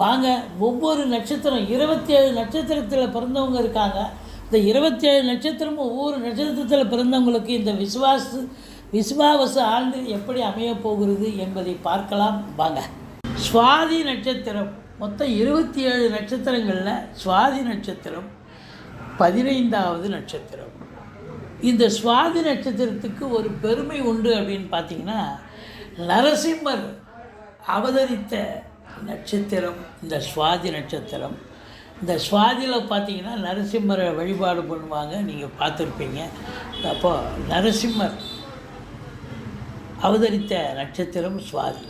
வாங்க ஒவ்வொரு நட்சத்திரம் இருபத்தி ஏழு நட்சத்திரத்தில் பிறந்தவங்க இருக்காங்க. இந்த இருபத்தி ஏழு நட்சத்திரமும் ஒவ்வொரு நட்சத்திரத்தில் பிறந்தவங்களுக்கு இந்த விசுவாச விசுவாவச ஆண்டு எப்படி அமையப் போகிறது என்பதை பார்க்கலாம். வாங்க. சுவாதி நட்சத்திரம். மொத்தம் இருபத்தி ஏழு நட்சத்திரங்களில் சுவாதி நட்சத்திரம் பதினைந்தாவது நட்சத்திரம். இந்த சுவாதி நட்சத்திரத்துக்கு ஒரு பெருமை உண்டு அப்படின்னு பார்த்தீங்கன்னா நரசிம்மர் அவதரித்த நட்சத்திரம் இந்த சுவாதி நட்சத்திரம். இந்த சுவாதியில் பார்த்தீங்கன்னா நரசிம்மரை வழிபாடு பண்ணுவாங்க நீங்கள் பார்த்துருப்பீங்க அப்போது நரசிம்மர் அவதரித்த நட்சத்திரம் சுவாதி.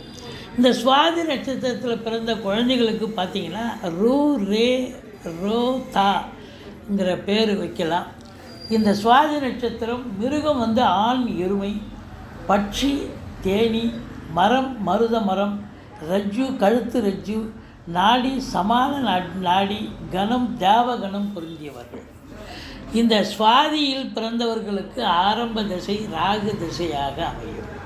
இந்த சுவாதி நட்சத்திரத்தில் பிறந்த குழந்தைகளுக்கு பார்த்தீங்கன்னா ரூ ரே ரோ தாங்கிற பேர் வைக்கலாம். இந்த சுவாதி நட்சத்திரம் மிருகம் வந்து ஆண் எருமை பட்சி தேனி மரம் மருத மரம் ரஜ்ஜு கழுத்து ரஜ்ஜு நாடி சமான நா- நாடி கணம் தேவகணம் பொருந்தியவர்கள். இந்த சுவாதியில் பிறந்தவர்களுக்கு ஆரம்ப திசை ராகு திசையாக அமையும்.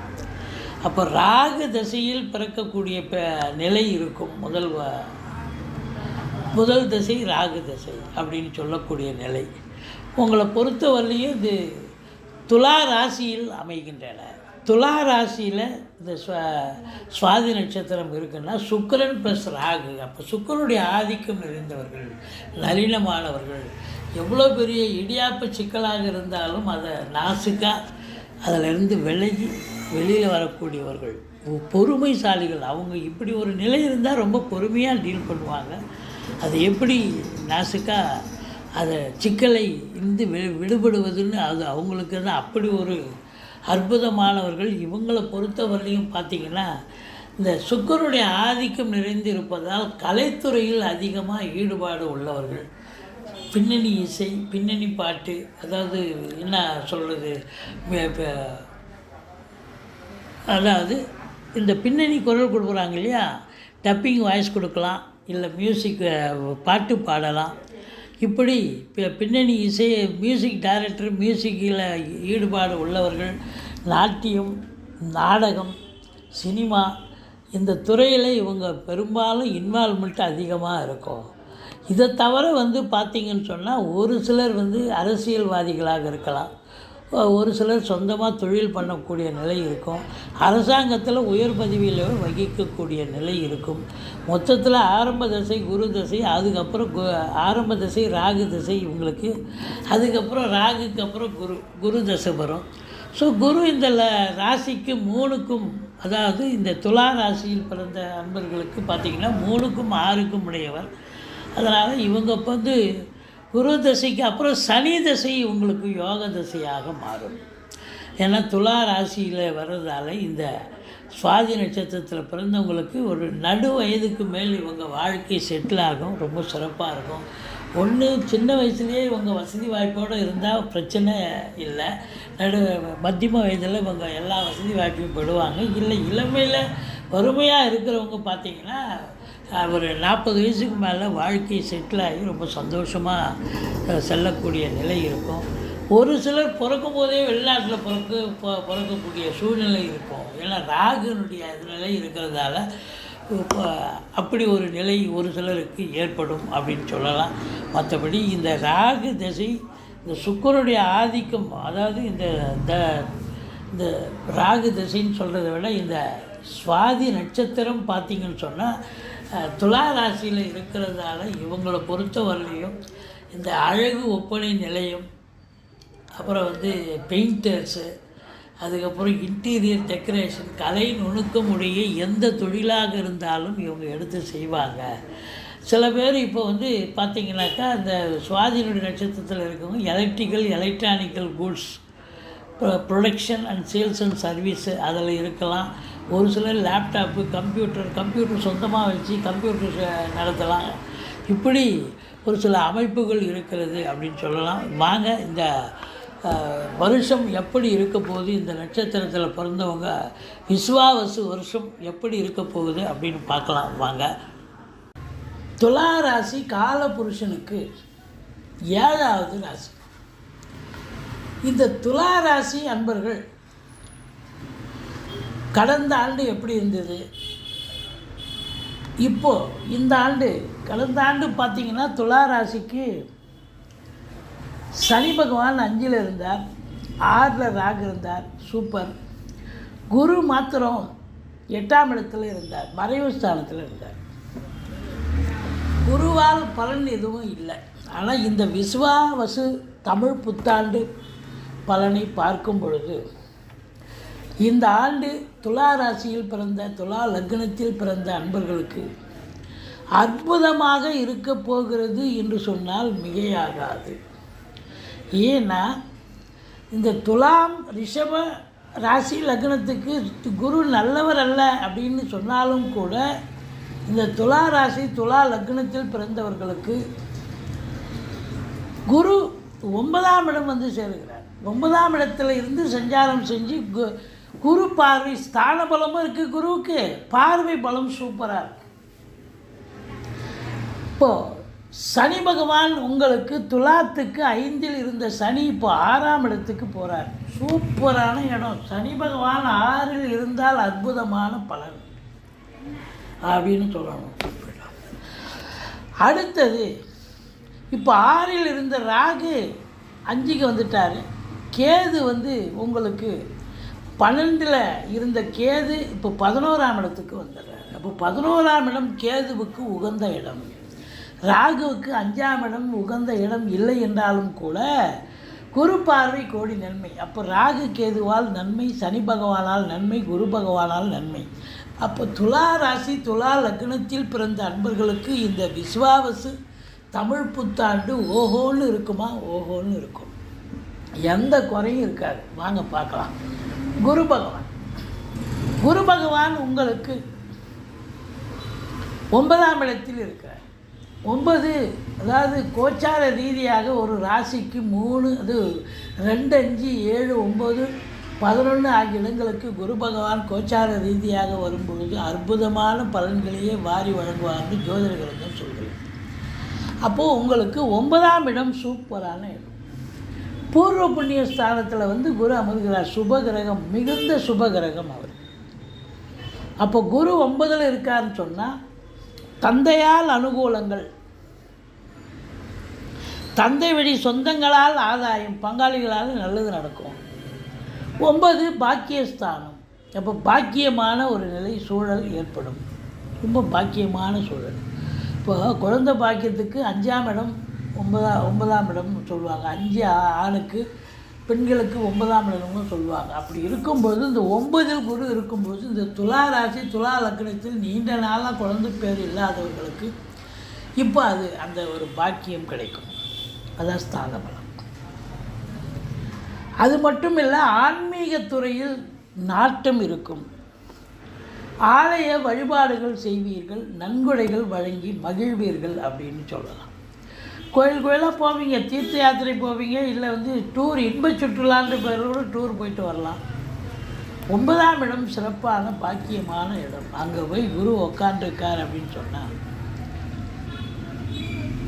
அப்போ ராகு திசையில் பிறக்கக்கூடிய நிலை இருக்கும். முதல் முதல் திசை ராகு திசை அப்படின்னு சொல்லக்கூடிய நிலை. உங்களை பொறுத்தவரையிலையும் இது துலா ராசியில் அமைகின்றன. துலா ராசியில் இந்த ஸ்வ- சுவாதி நட்சத்திரம் இருக்குன்னா சுக்கரன் ப்ளஸ் ராகு. அப்போ சுக்கரனுடைய ஆதிக்கம் நிறைந்தவர்கள் நளினமானவர்கள். எவ்வளோ பெரிய இடியாப்ப சிக்கலாக இருந்தாலும் அதை நாசுக்காக அதிலிருந்து விலகி வெளியில் வரக்கூடியவர்கள். பொறுமைசாலிகள். அவங்க இப்படி ஒரு நிலை இருந்தால் ரொம்ப பொறுமையாக டீல் பண்ணுவாங்க. அது எப்படி நாசுக்காக அதை சிக்கலை இருந்து விடுபடுவதுன்னு அது அவங்களுக்கு தான் அப்படி ஒரு அற்புதமானவர்கள். இவங்களை பொறுத்தவரையிலையும் பார்த்திங்கன்னா இந்த சுக்கருடைய ஆதிக்கம் நிறைந்து இருப்பதால் கலைத்துறையில் அதிகமாக ஈடுபாடு உள்ளவர்கள். பின்னணி இசை பின்னணி பாட்டு அதாவது என்ன சொல்கிறது அதாவது இந்த பின்னணி குரல் கொடுக்குறாங்க இல்லையா? டப்பிங் வாய்ஸ் கொடுக்கலாம் இல்லை மியூசிக் பாட்டு பாடலாம். இப்படி பின்னணி இசை மியூசிக் டைரக்டர் மியூசிக்கில் ஈடுபாடு உள்ளவர்கள் நாட்டியம் நாடகம் சினிமா இந்த துறையில் இவங்க பெரும்பாலும் இன்வால்மெண்ட் அதிகமாக இருக்கும். இதை தவிர வந்து பார்த்திங்கன்னு சொன்னால் ஒரு சிலர் வந்து அரசியல்வாதிகளாக இருக்கலாம். ஒரு சிலர் சொந்தமாக தொழில் பண்ணக்கூடிய நிலை இருக்கும். அரசாங்கத்தில் உயர் பதவியில் வகிக்கக்கூடிய நிலை இருக்கும். மொத்தத்தில் ஆரம்ப தசை குரு தசை அதுக்கப்புறம் கு ஆரம்ப தசை ராகு தசை இவங்களுக்கு. அதுக்கப்புறம் ராகுக்கு அப்புறம் குரு குரு தசை வரும். ஸோ குரு இந்த ல ராசிக்கு மூணுக்கும் அதாவது இந்த துலா ராசியில் பிறந்த அன்பர்களுக்கு பார்த்திங்கன்னா மூணுக்கும் ஆறுக்கும் உடையவர். அதனால் இவங்க இப்போ வந்து குரு தசைக்கு அப்புறம் சனி தசை உங்களுக்கு யோக தசையாக மாறும். ஏன்னா துலா ராசியில் வர்றதால இந்த சுவாதி நட்சத்திரத்தில் பிறந்தவங்களுக்கு ஒரு நடு வயதுக்கு மேல் இவங்க வாழ்க்கை செட்டில் ஆகும் ரொம்ப சிறப்பாக இருக்கும். ஒன்று சின்ன வயசுலேயே இவங்க வசதி வாய்ப்போடு இருந்தால் பிரச்சனை இல்லை. நடு மத்தியம வயதில் இவங்க எல்லா வசதி வாய்ப்பையும் பெறுவாங்க. இல்லை இளமையில் வறுமையாக இருக்கிறவங்க பார்த்தீங்கன்னா ஒரு நாற்பது வயசுக்கு மேலே வாழ்க்கை செட்டில் ஆகி ரொம்ப சந்தோஷமாக செல்லக்கூடிய நிலை இருக்கும். ஒரு சிலர் பிறக்கும் போதே வெளிநாட்டில் பிறக்க பிறக்கக்கூடிய சூழ்நிலை இருக்கும். ஏன்னா ராகுனுடைய நிலை இருக்கிறதால அப்படி ஒரு நிலை ஒரு சிலருக்கு ஏற்படும் அப்படின்னு சொல்லலாம். மற்றபடி இந்த ராகு திசை இந்த சுக்கரனுடைய ஆதிக்கம் அதாவது இந்த த இந்த ராகு திசைன்னு சொல்கிறத விட இந்த சுவாதி நட்சத்திரம் பார்த்தீங்கன்னு சொன்னால் துலா ராசியில் இருக்கிறதால இவங்களை பொறுத்தவரையிலையும் இந்த அழகு ஒப்பனை நிலையம் அப்புறம் வந்து பெயிண்டர்ஸு அதுக்கப்புறம் இன்டீரியர் டெக்கரேஷன் கலை நுணுக்கமுடைய எந்த தொழிலாக இருந்தாலும் இவங்க எடுத்து செய்வாங்க. சில பேர் இப்போ வந்து பார்த்தீங்கன்னாக்கா அந்த சுவாதினுடைய நட்சத்திரத்தில் இருக்கவங்க electrical electronical goods production and sales and service அதில் இருக்கலாம். ஒரு சிலர் லேப்டாப்பு கம்ப்யூட்டர் கம்ப்யூட்டர் சொந்தமாக வச்சு கம்ப்யூட்டர் நடத்தலாம். இப்படி ஒரு சில அமைப்புகள் இருக்கிறது அப்படின்னு சொல்லலாம். வாங்க இந்த வருஷம் எப்படி இருக்க போகுது? இந்த நட்சத்திரத்தில் பிறந்தவங்க விஸ்வாவசு வருஷம் எப்படி இருக்க போகுது அப்படின்னு பார்க்கலாம். வாங்க. துலா ராசி காலபுருஷனுக்கு ஏழாவது ராசி. இந்த துலா ராசி அன்பர்கள் கடந்த ஆண்டு எப்படி இருந்தது? இப்போ இந்த ஆண்டு கடந்த ஆண்டு பார்த்தீங்கன்னா துலா ராசிக்கு சனி பகவான் அஞ்சில் இருந்தார் ஆறில் ராகு இருந்தார் சூப்பர். குரு மாத்திரம் எட்டாம் இடத்துல இருந்தார் மறைவு ஸ்தானத்தில் இருந்தார். குருவால் பலன் எதுவும் இல்லை. ஆனால் இந்த விஸ்வாவசு தமிழ் புத்தாண்டு பலனை பார்க்கும் பொழுது இந்த ஆண்டு துலா ராசியில் பிறந்த துலா லக்னத்தில் பிறந்த அன்பர்களுக்கு அற்புதமாக இருக்க போகிறது என்று சொன்னால் மிகையாகாது. ஏன்னா இந்த துலாம் ரிஷப ராசி லக்னத்துக்கு குரு நல்லவர் அல்ல அப்படின்னு சொன்னாலும் கூட இந்த துலா ராசி துலா லக்னத்தில் பிறந்தவர்களுக்கு குரு ஒன்பதாம் இடம் வந்து சேருகிறார். ஒன்பதாம் இடத்துல இருந்து சஞ்சாரம் செஞ்சு கு குரு பார்வை ஸ்தான பலமும் இருக்குது குருவுக்கு. பார்வை பலம் சூப்பராக இருக்கு. இப்போ சனி பகவான் உங்களுக்கு துலாத்துக்கு ஐந்தில் இருந்த சனி இப்போ ஆறாம் இடத்துக்கு போகிறார் சூப்பரான இடம். சனி பகவான் ஆறில் இருந்தால் அற்புதமான பலன். அப்படின்னு சொல்லணும். அடுத்தது இப்போ ஆறில் இருந்த ராகு அஞ்சுக்கு வந்துட்டார். கேது வந்து உங்களுக்கு பன்னெண்டில் இருந்த கேது இப்போ பதினோராம் இடத்துக்கு வந்துடுறாரு. அப்போ பதினோராம் இடம் கேதுவுக்கு உகந்த இடம். ராகுவுக்கு அஞ்சாம் இடம் உகந்த இடம் இல்லை என்றாலும் கூட குரு பார்வை கோடி நன்மை. அப்போ ராகு கேதுவால் நன்மை சனி பகவானால் நன்மை குரு பகவானால் நன்மை. அப்போ துலா ராசி துலா லக்னத்தில் பிறந்த அன்பர்களுக்கு இந்த விஸ்வாவசு தமிழ் புத்தாண்டு ஓஹோன்னு இருக்குமா? ஓஹோன்னு இருக்கும். எந்த குறையும் இருக்காது. வாங்க பார்க்கலாம். குரு பகவான். குரு பகவான் உங்களுக்கு ஒன்பதாம் இடத்தில் இருக்கிறார் ஒன்பது அதாவது கோச்சார ரீதியாக ஒரு ராசிக்கு மூணு அது ரெண்டு அஞ்சு ஏழு ஒம்பது பதினொன்று ஆகிய இடங்களுக்கு குரு பகவான் கோச்சார ரீதியாக வரும்பொழுது அற்புதமான பலன்களையே வாரி வழங்குவார்னு ஜோதிடர்களுக்கு சொல்கிறேன் அப்போது உங்களுக்கு ஒன்பதாம் இடம் சூப்பரான இடம். பூர்வ புண்ணிய ஸ்தானத்தில் வந்து குரு அமர்கிறார். சுபகிரகம் மிகுந்த சுபகிரகம் அவர். அப்போ குரு ஒன்பதில் இருக்காருன்னு சொன்னால் தந்தையால் அனுகூலங்கள் தந்தை வழி சொந்தங்களால் ஆதாயம் பங்காளிகளால் நல்லது நடக்கும். ஒன்பது பாக்கியஸ்தானம். அப்போ பாக்கியமான ஒரு நிலை சூழல் ஏற்படும். ரொம்ப பாக்கியமான சூழல். இப்போ குழந்தை பாக்கியத்துக்கு அஞ்சாம் இடம் ஒன்பதா ஒன்பதாம் இடம்னு சொல்லுவாங்க. அஞ்சு ஆ- ஆணுக்கு பெண்களுக்கு ஒன்பதாம் இடம்னு சொல்லுவாங்க. அப்படி இருக்கும்போது இந்த ஒன்பதில் குரு இருக்கும்போது இந்த துலா ராசி துலா லக்னத்தில் நீண்ட நாளாக குழந்தை பேர் இல்லாதவர்களுக்கு இப்போ அது அந்த ஒரு பாக்கியம் கிடைக்கும். அதான் ஸ்தான பலம். அது மட்டும் இல்லை ஆன்மீக துறையில் நாட்டம் இருக்கும். ஆலய வழிபாடுகள் செய்வீர்கள் நன்கொடைகள் வழங்கி மகிழ்வீர்கள் அப்படின்னு சொல்லலாம். கோயில் கோயிலாக போவீங்க தீர்த்த யாத்திரை போவீங்க இல்லை வந்து டூர் இன்ப சுற்றுலான்ற பேரோடு டூர் போயிட்டு வரலாம். ஒன்பதாம் இடம் சிறப்பான பாக்கியமான இடம். அங்கே போய் குரு உக்காண்டிருக்கார் அப்படின்னு சொன்னால்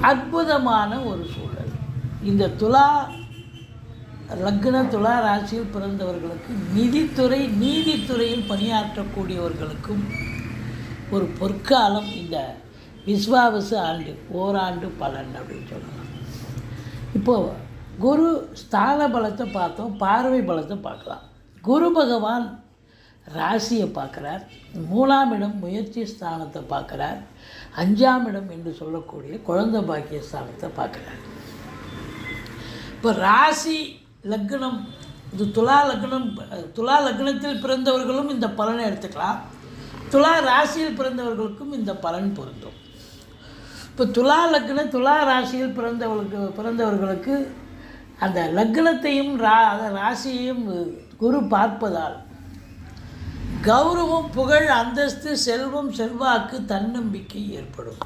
அற்புதமான ஒரு சூழல். இந்த துலா லக்ன துலா ராசியில் பிறந்தவர்களுக்கு நிதித்துறை நீதித்துறையில் பணியாற்றக்கூடியவர்களுக்கும் ஒரு பொற்காலம் இந்த விஸ்வாவசு ஆண்டு ஓராண்டு பலன் அப்படின்னு சொல்லலாம் இப்போது குரு ஸ்தான பலத்தை பார்த்தோம் பார்வை பலத்தை பார்க்கலாம். குரு பகவான் ராசியை பார்க்குறார் மூணாம் இடம் முயற்சி ஸ்தானத்தை பார்க்குறார் அஞ்சாம் இடம் என்று சொல்லக்கூடிய குழந்தை பாக்கிய ஸ்தானத்தை பார்க்குறார். இப்போ ராசி லக்னம் இது துலா லக்னம் துலா லக்னத்தில் பிறந்தவர்களும் இந்த பலனை எடுத்துக்கலாம். துலா ராசியில் பிறந்தவர்களுக்கும் இந்த பலன் பொருந்தும். இப்போ துலா லக்ன துலா ராசியில் பிறந்தவர்களுக்கு பிறந்தவர்களுக்கு அந்த லக்னத்தையும் ரா அந்த ராசியையும் குரு பார்ப்பதால் கௌரவம் புகழ் அந்தஸ்து செல்வம் செல்வாக்கு தன்னம்பிக்கை ஏற்படும்.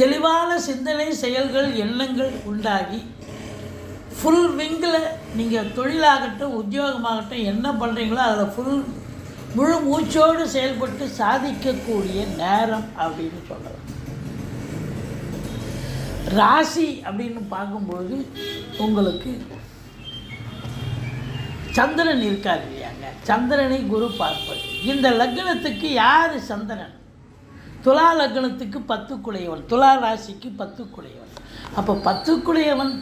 தெளிவான சிந்தனை செயல்கள் எண்ணங்கள் உண்டாகி ஃபுல் விங்கில் நீங்கள் தொழிலாகட்டும் உத்தியோகமாகட்டும் என்ன பண்ணுறீங்களோ அதில் ஃபுல் முழு மூச்சோடு செயல்பட்டு சாதிக்கக்கூடிய நேரம் அப்படின்னு சொல்லலாம். ராசி அப்படின்னு பார்க்கும்போது உங்களுக்கு சந்திரன் இருக்கார் இல்லையாங்க? சந்திரனை குரு பார்ப்பது. இந்த லக்னத்துக்கு யார் சந்திரன்? துலா லக்னத்துக்கு பத்து துலா ராசிக்கு பத்து குடையவன் அப்போ பத்து குடையவன்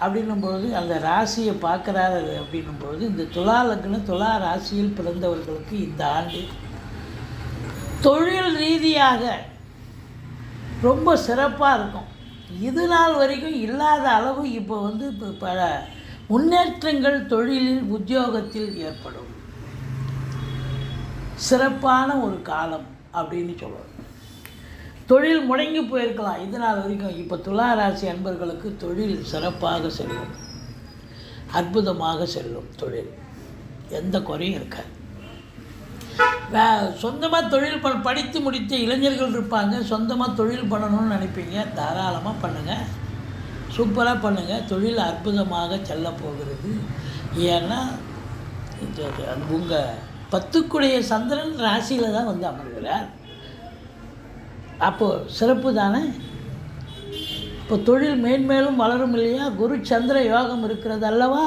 அப்படின்னும்போது அந்த ராசியை பார்க்குறாரு அப்படின்னும்போது இந்த துலா லக்னம் துலா ராசியில் பிறந்தவர்களுக்கு இந்த ஆண்டு தொழில் ரீதியாக ரொம்ப சிறப்பாக இருக்கும். இது நாள் வரைக்கும் இல்லாத அளவு இப்போ வந்து இப்போ பல முன்னேற்றங்கள் தொழிலில் உத்தியோகத்தில் ஏற்படும். சிறப்பான ஒரு காலம் அப்படின்னு சொல்லணும். தொழில் முடங்கி போயிருக்கலாம். இது நாள் வரைக்கும் இப்போ துலா ராசி அன்பர்களுக்கு தொழில் சிறப்பாக செல்லும். அற்புதமாக செல்லும் தொழில். எந்த குறையும் இருக்காது. வே சொந்தமாக தொழில் பண் படித்து முடித்த இளைஞர்கள் இருப்பாங்க. சொந்தமாக தொழில் பண்ணணும்னு நினைப்பீங்க. தாராளமாக பண்ணுங்கள் சூப்பராக பண்ணுங்கள் தொழில் அற்புதமாக செல்ல போகிறது. ஏன்னா உங்கள் பத்துக்குடைய சந்திரன் ராசியில் தான் வந்து அமர்கிறார். அப்போது சிறப்பு தானே? இப்போ தொழில் மேன்மேலும் வளரும் இல்லையா? குரு சந்திர யோகம் இருக்கிறது அல்லவா?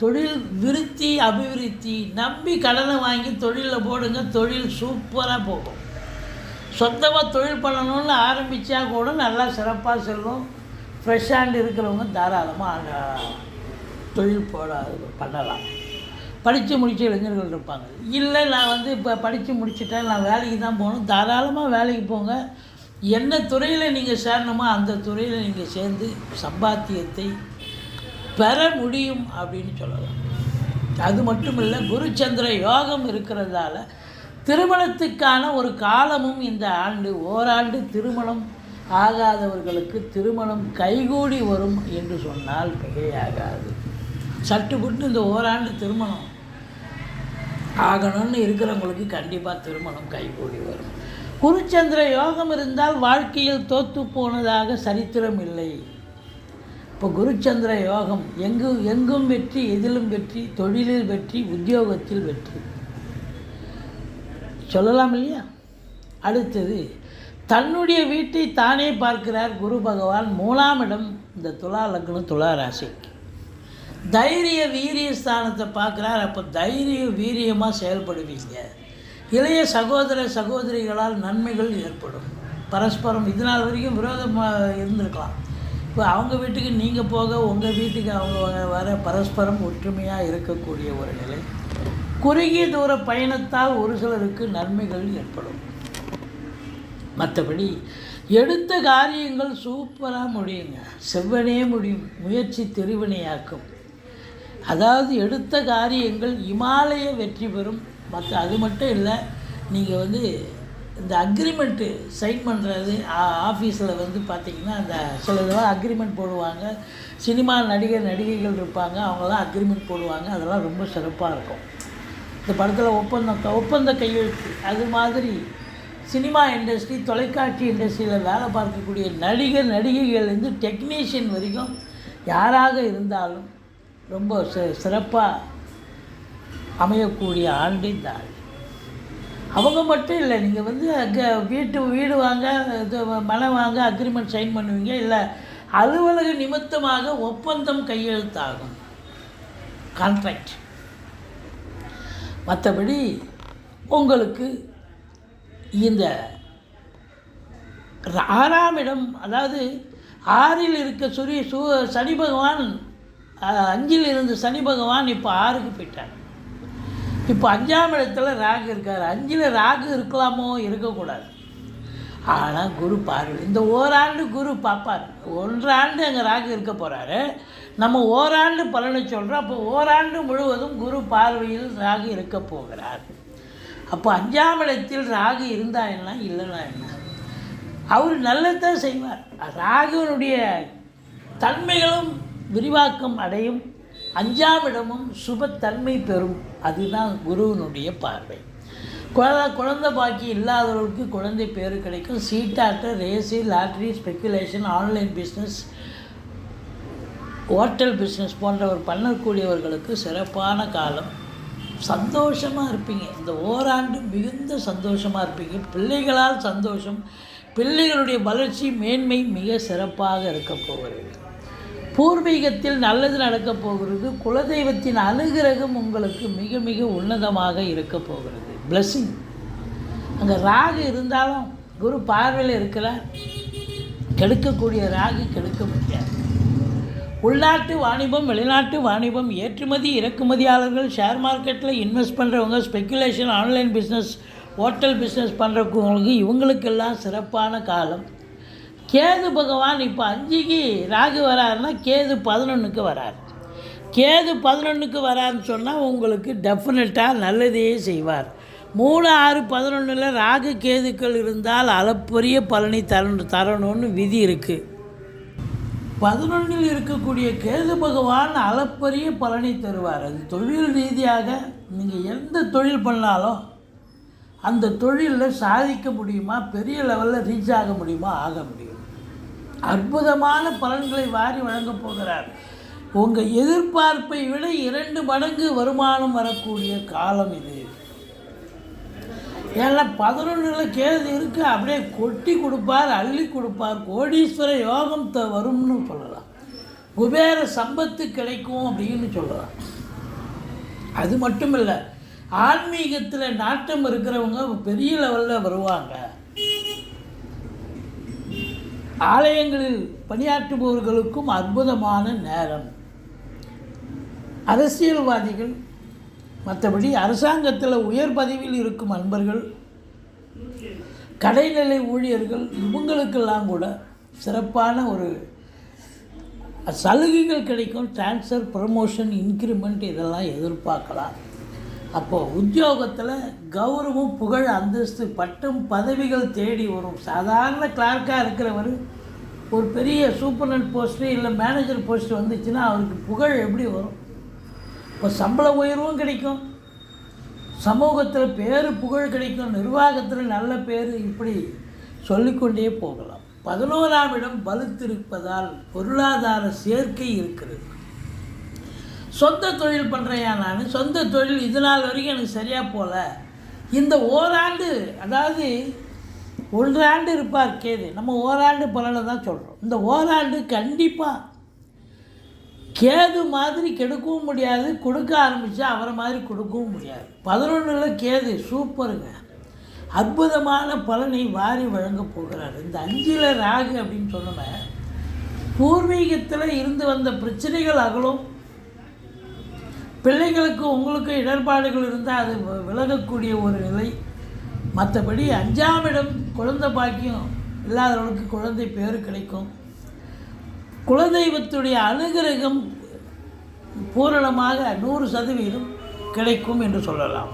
தொழில் விருத்தி அபிவிருத்தி நம்பி கடனை வாங்கி தொழிலில் போடுங்க தொழில் சூப்பராக போகும். சொந்தமாக தொழில் பண்ணணும்னு ஆரம்பித்தா கூட நல்லா சிறப்பாக செல்லும். ஃப்ரெஷ் இருக்கிறவங்க தாராளமாக தொழில் போட பண்ணலாம். படித்து முடித்த இளைஞர்கள் இருப்பாங்க. இல்லை நான் வந்து இப்போ படித்து முடிச்சுட்டேன் நான் வேலைக்கு தான் போகணும். தாராளமாக வேலைக்கு போங்க. என்ன துறையில் நீங்கள் சேரணுமோ அந்த துறையில் நீங்கள் சேர்ந்து சம்பாத்தியத்தை பெற முடியும் அப்படின்னு சொல்லலாம். அது மட்டும் இல்லை குருச்சந்திர யோகம் இருக்கிறதால திருமணத்துக்கான ஒரு காலமும் இந்த ஆண்டு ஓராண்டு திருமணம் ஆகாதவர்களுக்கு திருமணம் கைகூடி வரும் என்று சொன்னால் மிகையாகாது. சட்டுப்புட்டு இந்த ஓராண்டு திருமணம் ஆகணும்னு இருக்கிறவங்களுக்கு கண்டிப்பாக திருமணம் கைகூடி வரும். குருச்சந்திர யோகம் இருந்தால் வாழ்க்கையில் தோற்று போனதாக சரித்திரம் இல்லை. இப்போ குருச்சந்திர யோகம் எங்கு எங்கும் வெற்றி எதிலும் வெற்றி தொழிலில் வெற்றி உத்தியோகத்தில் வெற்றி. சொல்லலாம் இல்லையா? அடுத்தது தன்னுடைய வீட்டை தானே பார்க்கிறார் குரு பகவான் மூணாம் இடம் இந்த துலா லக்னம் துலா ராசிக்கு தைரிய வீரிய ஸ்தானத்தை பார்க்குறார் அப்போ தைரிய வீரியமாக செயல்படுவீங்க. இளைய சகோதர சகோதரிகளால் நன்மைகள் ஏற்படும். பரஸ்பரம் இதனால் வரைக்கும் விரோதமாக இருந்திருக்கலாம். இப்போ அவங்க வீட்டுக்கு நீங்கள் போக உங்கள் வீட்டுக்கு அவங்க வர- பரஸ்பரம் ஒற்றுமையாக இருக்கக்கூடிய ஒரு நிலை. குறுகிய தூர பயணத்தால் ஒரு சிலருக்கு நன்மைகள் ஏற்படும். மற்றபடி எடுத்த காரியங்கள் சூப்பராக முடியுங்க. செவ்வனே முடியும் முயற்சி திருவினையாக்கும். அதாவது எடுத்த காரியங்கள் இமாலய வெற்றி பெறும். மற்ற அது மட்டும் இல்லை நீங்கள் வந்து இந்த அக்ரிமெண்ட்டு சைன் பண்ணுறது ஆஃபீஸில் வந்து பார்த்திங்கன்னா அந்த சில இதெல்லாம் அக்ரிமெண்ட் போடுவாங்க. சினிமா நடிகர் நடிகைகள் இருப்பாங்க. அவங்களாம் அக்ரிமெண்ட் போடுவாங்க. அதெல்லாம் ரொம்ப சிறப்பாக இருக்கும். இந்த படத்தில் ஒப்பந்தம் ஒப்பந்த கையெழுத்து. அது மாதிரி சினிமா இண்டஸ்ட்ரி தொலைக்காட்சி இண்டஸ்ட்ரியில் வேலை பார்க்கக்கூடிய நடிகர் நடிகைகள்லேருந்து டெக்னீஷியன் வரைக்கும் யாராக இருந்தாலும் ரொம்ப சிறப்பாக அமையக்கூடிய ஆண்டு இந்த ஆண்டு அவங்க மட்டும் இல்லை நீங்கள் வந்து அங்கே வீட்டு வீடு வாங்க இது மனை வாங்க அக்ரிமெண்ட் சைன் பண்ணுவீங்க இல்லை அலுவலக நிமித்தமாக ஒப்பந்தம் கையெழுத்தாகும். கான்ட்ராக்ட் மற்றபடி உங்களுக்கு இந்த ஆறாம் இடம் அதாவது ஆறில் இருக்க சுரி சூ சனி பகவான் அஞ்சில் இருந்த சனி பகவான் இப்போ ஆறுக்கு போயிட்டார். இப்போ அஞ்சாம் இடத்துல ராகு இருக்கார். அஞ்சில் ராகு இருக்கலாமோ இருக்கக்கூடாது. ஆனால் குரு பார்வை. இந்த ஓராண்டு குரு பார்ப்பார். ஒன்றாண்டு அங்கே ராகு இருக்க போகிறாரு நம்ம ஓராண்டு பலனை சொல்கிறோம் அப்போ ஓராண்டு முழுவதும் குரு பார்வையில் ராகு இருக்க போகிறார். அப்போ அஞ்சாம் இடத்தில் ராகு இருந்தா என்ன இல்லைன்னா என்ன? அவர் நல்லதான் செய்வார். ராகுவனுடைய தன்மைகளும் விரிவாக்கம் அடையும். அஞ்சாம் இடமும் சுபத்தன்மை பெறும். அதுதான் குருவினுடைய பார்வை. குழந்தை குழந்தை பாக்கி இல்லாதவர்களுக்கு குழந்தை பேர் கிடைக்கும். சீட்டாட்டு race lottery speculation online business hotel business போன்றவர் பண்ணக்கூடியவர்களுக்கு சிறப்பான காலம். சந்தோஷமாக இருப்பீங்க. இந்த ஓராண்டு மிகுந்த சந்தோஷமாக இருப்பீங்க. பிள்ளைகளால் சந்தோஷம் பிள்ளைகளுடைய வளர்ச்சி மேன்மை மிக சிறப்பாக இருக்க போகிறீர்கள் பூர்வீகத்தில் நல்லது நடக்கப் போகிறது. குலதெய்வத்தின் அனுகிரகம் உங்களுக்கு மிக மிக உன்னதமாக இருக்க போகிறது. பிளஸ்ஸிங் அங்கே ராகு இருந்தாலும் குரு பார்வையில் இருக்கிறார். கெடுக்கக்கூடிய ராகு கெடுக்க முடியாது உள்நாட்டு வாணிபம் வெளிநாட்டு வாணிபம் ஏற்றுமதி இறக்குமதியாளர்கள் ஷேர் மார்க்கெட்டில் இன்வெஸ்ட் பண்ணுறவங்க speculation online business hotel business பண்ணுறவங்களுக்கு இவங்களுக்கெல்லாம் சிறப்பான காலம். கேது பகவான் இப்போ அஞ்சுக்கு ராகு வராருன்னா கேது பதினொன்றுக்கு வரார். கேது பதினொன்றுக்கு வராருன்னு சொன்னால் உங்களுக்கு டெஃபினட்டாக நல்லதையே செய்வார். மூணு ஆறு பதினொன்றில் ராகு கேதுக்கள் இருந்தால் அளப்பரிய பலனை தரணும் தரணும்னு விதி இருக்குது பதினொன்றில் இருக்கக்கூடிய கேது பகவான் அளப்பரிய பலனை தருவார். அது தொழில் ரீதியாக நீங்கள் எந்த தொழில் பண்ணாலும் அந்த தொழிலில் சாதிக்க முடியுமா? பெரிய லெவலில் ரீச் ஆக முடியுமா? ஆக முடியும். அற்புதமான பலன்களை வாரி வழங்கப் போகிறார். உங்கள் எதிர்பார்ப்பை விட இரண்டு மடங்கு வருமானம் வரக்கூடிய காலம் இது. ஏன்னா பதினொன்றில் கேது இருக்கு அப்படியே கொட்டி கொடுப்பார் அள்ளி கொடுப்பார் கோடீஸ்வர யோகம் த வரும்னு சொல்லலாம். குபேர சம்பத்து கிடைக்கும் அப்படின்னு சொல்லலாம். அது மட்டும் இல்லை ஆன்மீகத்தில் நாட்டம் இருக்கிறவங்க பெரிய லெவலில் வருவாங்க. ஆலயங்களில் பணியாற்றுபவர்களுக்கும் அற்புதமான நேரம். அரசியல்வாதிகள் மற்றபடி அரசாங்கத்தில் உயர் பதவியில் இருக்கும் அன்பர்கள் கடைநிலை ஊழியர்கள் இவங்களுக்கெல்லாம் கூட சிறப்பான ஒரு சலுகைகள் கிடைக்கும். ட்ரான்ஸ்ஃபர் ப்ரமோஷன் இன்க்ரிமெண்ட் இதெல்லாம் எதிர்பார்க்கலாம். அப்போது உத்தியோகத்தில் கௌரவம் புகழ் அந்தஸ்து பட்டம் பதவிகள் தேடி வரும். சாதாரண கிளார்க்காக இருக்கிறவர் ஒரு பெரிய சூப்பர்னட் போஸ்ட்டு இல்லை மேனேஜர் போஸ்ட் வந்துச்சுன்னா அவருக்கு புகழ் எப்படி வரும்? இப்போ சம்பள உயர்வும் கிடைக்கும். சமூகத்தில் பேர் புகழ் கிடைக்கும். நிர்வாகத்தில் நல்ல பேர் இப்படி சொல்லிக்கொண்டே போகலாம். பதினோராம் இடம் வலுத்திருப்பதால் பொருளாதார சேர்க்கை இருக்கிறது. சொந்த தொழில் பண்ணுறையா நான். சொந்த தொழில் இது நாள் வரைக்கும் எனக்கு சரியாக போகல இந்த ஓராண்டு அதாவது ஒன்றாண்டு இருப்பார் கேது. நம்ம ஓராண்டு பலனை தான் சொல்கிறோம் இந்த ஓராண்டு கண்டிப்பாக கேது மாதிரி கெடுக்கவும் முடியாது. கொடுக்க ஆரம்பித்தா அவரை மாதிரி கொடுக்கவும் முடியாது. பதினொன்றில் கேது சூப்பருங்க. அற்புதமான பலனை வாரி வழங்க போகிறார். இந்த அஞ்சில் ராகு அப்படின்னு சொன்னோன்னே பூர்வீகத்தில் இருந்து வந்த பிரச்சனைகள் அகலும். பிள்ளைகளுக்கு உங்களுக்கு இடர்பாடுகள் இருந்தால் அது விலகக்கூடிய ஒரு நிலை. மற்றபடி அஞ்சாம் இடம் குழந்தை பாக்கியம். இல்லாதவர்களுக்கு குழந்தை பேர் கிடைக்கும். குலதெய்வத்துடைய அனுகிரகம் பூரணமாக நூறு சதவீதம் கிடைக்கும் என்று சொல்லலாம்.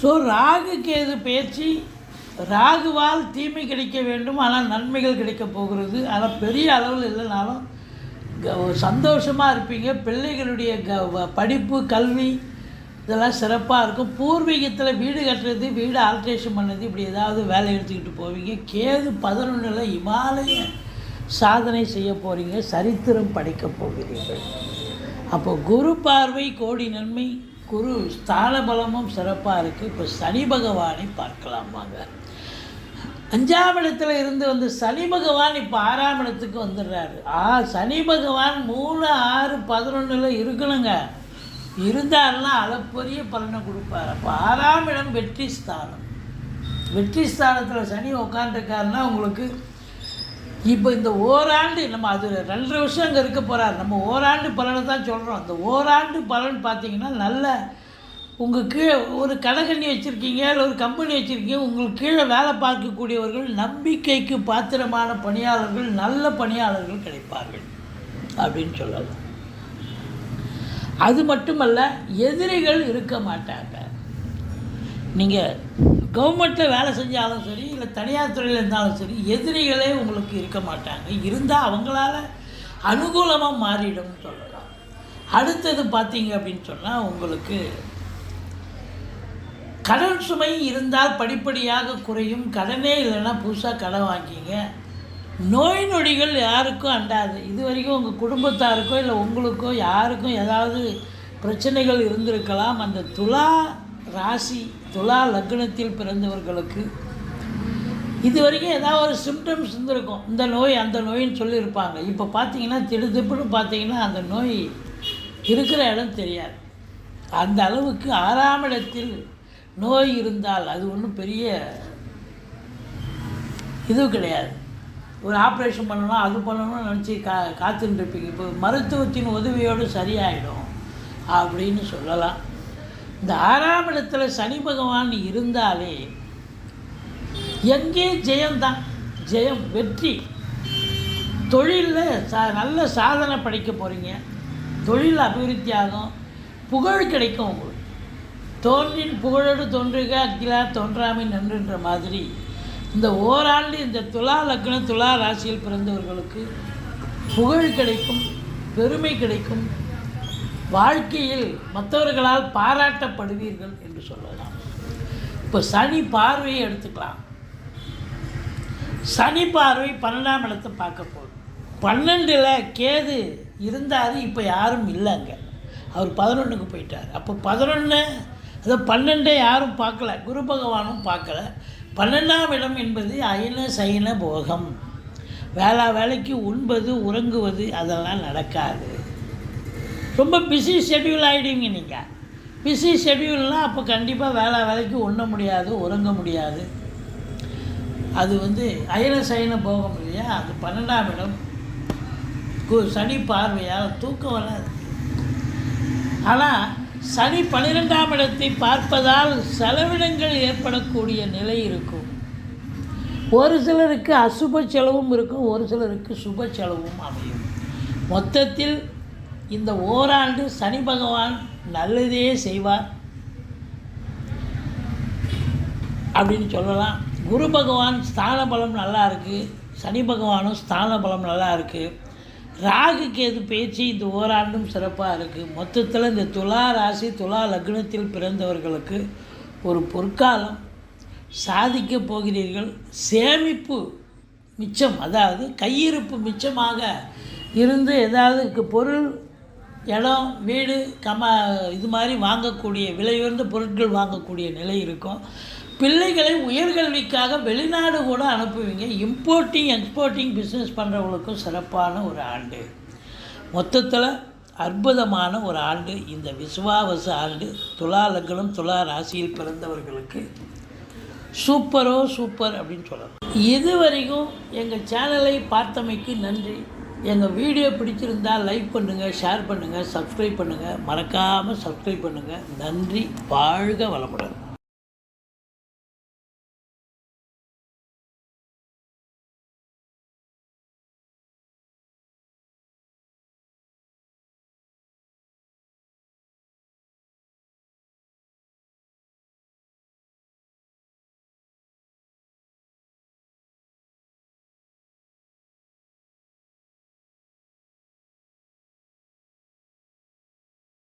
ஸோ ராகு கேது பேச்சு ராகுவால் தீமை கிடைக்க வேண்டும். ஆனால் நன்மைகள் கிடைக்கப் போகிறது. ஆனால் பெரிய அளவில் இல்லைனாலும் சந்தோஷமாக இருப்பீங்க. பிள்ளைகளுடைய க வ- படிப்பு கல்வி இதெல்லாம் சிறப்பாக இருக்கும். பூர்வீகத்தில் வீடு கட்டுறது வீடு ஆல்ட்ரேஷன் பண்ணது இப்படி ஏதாவது வேலை எடுத்துக்கிட்டு போவீங்க. கேது பதினொன்றில் இமாலய சாதனை செய்ய போகிறீங்க சரித்திரம் படைக்க போகிறீர்கள். அப்போ குரு பார்வை கோடி நன்மை குரு ஸ்தான பலமும் சிறப்பாக இருக்குது இப்போ சனி பகவானை பார்க்கலாம் வாங்க. அஞ்சாம் இடத்துல இருந்து வந்து சனி பகவான் இப்போ ஆறாம் இடத்துக்கு வந்துடுறாரு. ஆ சனி பகவான் மூணு ஆறு பதினொன்றில் இருக்கணுங்க. இருந்தாருன்னா அளப்பரிய பலனை கொடுப்பார். அப்போ ஆறாம் இடம் வெற்றி ஸ்தானம். வெற்றி ஸ்தானத்தில் சனி உட்காந்துருக்காருன்னா உங்களுக்கு இப்போ இந்த ஓராண்டு நம்ம அது ரெண்டரை வருஷம் அங்கே இருக்க போகிறார் நம்ம ஓராண்டு பலனை தான் சொல்கிறோம் அந்த ஓராண்டு பலன் பார்த்தீங்கன்னா நல்ல உங்கள் கீழே ஒரு கடைக்கண்ணி வச்சுருக்கீங்க இல்லை ஒரு கம்பெனி வச்சுருக்கீங்க உங்களுக்கு கீழே வேலை பார்க்கக்கூடியவர்கள் நம்பிக்கைக்கு பாத்திரமான பணியாளர்கள் நல்ல பணியாளர்கள் கிடைப்பார்கள் அப்படின்னு சொல்லலாம். அது மட்டுமல்ல எதிரிகள் இருக்க மாட்டாங்க. நீங்கள் கவர்மெண்ட்டில் வேலை செஞ்சாலும் சரி இல்லை தனியார் துறையில் இருந்தாலும் சரி எதிரிகளே உங்களுக்கு இருக்க மாட்டாங்க. இருந்தால் அவங்களால அனுகூலமாக மாறிடும்னு சொல்லலாம். அடுத்தது பார்த்தீங்க அப்படின்னு சொன்னால் உங்களுக்கு கடன் சுமை இருந்தால் படிப்படியாக குறையும். கடனே இல்லைன்னா புதுசாக கடன் வாங்கிங்க. நோய் நொடிகள் யாருக்கும் அண்டாது. இது வரைக்கும் உங்கள் குடும்பத்தாருக்கோ இல்லை உங்களுக்கோ யாருக்கும் ஏதாவது பிரச்சனைகள் இருந்திருக்கலாம். அந்த துலா ராசி துலா லக்னத்தில் பிறந்தவர்களுக்கு இது வரைக்கும் ஏதாவது ஒரு சிம்டம்ஸ் இருந்திருக்கும். இந்த நோய் அந்த நோயின்னு சொல்லியிருப்பாங்க. இப்போ பார்த்தீங்கன்னா திடுதிப்புன்னு பார்த்தீங்கன்னா அந்த நோய் இருக்கிற இடம் தெரியாது. அந்த அளவுக்கு ஆறாம் இடத்தில் நோய் இருந்தால் அது ஒன்றும் பெரிய இது கிடையாது. ஒரு ஆப்ரேஷன் பண்ணணும் அது பண்ணணும்னு நினச்சி கா காத்துட்டு இப்போ மருத்துவத்தின் உதவியோடு சரியாயிடும் அப்படின்னு சொல்லலாம். இந்த ஆறாம் இடத்துல சனி பகவான் இருந்தாலே எங்கே ஜெயம்தான். ஜெயம் வெற்றி. தொழிலில் சா நல்ல சாதனை படைக்க போகிறீங்க தொழில் அபிவிருத்தி ஆகும் புகழ் கிடைக்கும் உங்களுக்கு. தோன்றின் புகழோடு தோன்றுக அக்கிலா தோன்றாமை நன்றுன்ற மாதிரி. இந்த ஓராண்டு இந்த துலா லக்னம் துலா ராசியில் பிறந்தவர்களுக்கு புகழ் கிடைக்கும் பெருமை கிடைக்கும் வாழ்க்கையில் மற்றவர்களால் பாராட்டப்படுவீர்கள் என்று சொல்லலாம். இப்போ சனி பார்வையை எடுத்துக்கலாம். சனி பார்வை பன்னெண்டாம் இடத்தை பார்க்க போகுது. பன்னெண்டில் கேது இருந்தார் இப்போ யாரும் இல்லைங்க. அவர் பதினொன்றுக்கு போயிட்டார். அப்போ பதினொன்று அதை பன்னெண்டை யாரும் பார்க்கல குரு பகவானும் பார்க்கல. பன்னெண்டாம் இடம் என்பது அயன சயன போகம். வேளா வேலைக்கு உண்பது உறங்குவது அதெல்லாம் நடக்காது. ரொம்ப பிஸி ஷெட்யூல் ஆகிடுவீங்க நீங்கள் பிஸி ஷெட்யூல்னால் அப்போ கண்டிப்பாக வேளா வேலைக்கு உண்ண முடியாது உறங்க முடியாது. அது வந்து அயன சயன போகம் இல்லையா? அது பன்னெண்டாம் இடம். கு- சனி பார்வையால் தூக்கம் வராது. ஆனால் சனி பன்னிரெண்டாம் இடத்தை பார்ப்பதால் செலவினங்கள் ஏற்படக்கூடிய நிலை இருக்கும். ஒரு சிலருக்கு அசுப செலவும் இருக்கும் ஒரு சிலருக்கு சுப செலவும் அமையும். மொத்தத்தில் இந்த ஓராண்டு சனி பகவான் நல்லதே செய்வார். அப்படின்னு சொல்லலாம். குரு பகவான் ஸ்தான பலம் நல்லா இருக்குது சனி பகவானும் ஸ்தான பலம் நல்லா இருக்குது ராகு கேது பேச்சு? இந்த ஓராண்டும் சிறப்பாக இருக்குது மொத்தத்தில் இந்த துலா ராசி துலா லக்னத்தில் பிறந்தவர்களுக்கு ஒரு பொற்காலம். சாதிக்க போகிறீர்கள். சேமிப்பு மிச்சம் அதாவது கையிருப்பு மிச்சமாக இருந்து ஏதாவது பொருள் இடம் வீடு கம இது மாதிரி வாங்கக்கூடிய விலையுயர்ந்த பொருட்கள் வாங்கக்கூடிய நிலை இருக்கும். பிள்ளைகளை உயர்கல்விக்காக வெளிநாடு கூட அனுப்புவீங்க. இம்போர்ட்டிங் எக்ஸ்போர்ட்டிங் பிஸ்னஸ் பண்ணுறவங்களுக்கும் சிறப்பான ஒரு ஆண்டு. மொத்தத்தில் அற்புதமான ஒரு ஆண்டு. இந்த விசுவாவச ஆண்டு. துலா லக்னம் துலா ராசியில் பிறந்தவர்களுக்கு சூப்பரோ சூப்பர் அப்படின்னு சொல்லலாம். இது வரைக்கும் எங்கள் சேனலை பார்த்தமைக்கு நன்றி. எங்கள் வீடியோ பிடிச்சிருந்தால் லைக் பண்ணுங்கள் ஷேர் பண்ணுங்கள் சப்ஸ்கிரைப் பண்ணுங்கள் மறக்காமல் சப்ஸ்கிரைப் பண்ணுங்கள் நன்றி. வாழ்க வளமுடன்.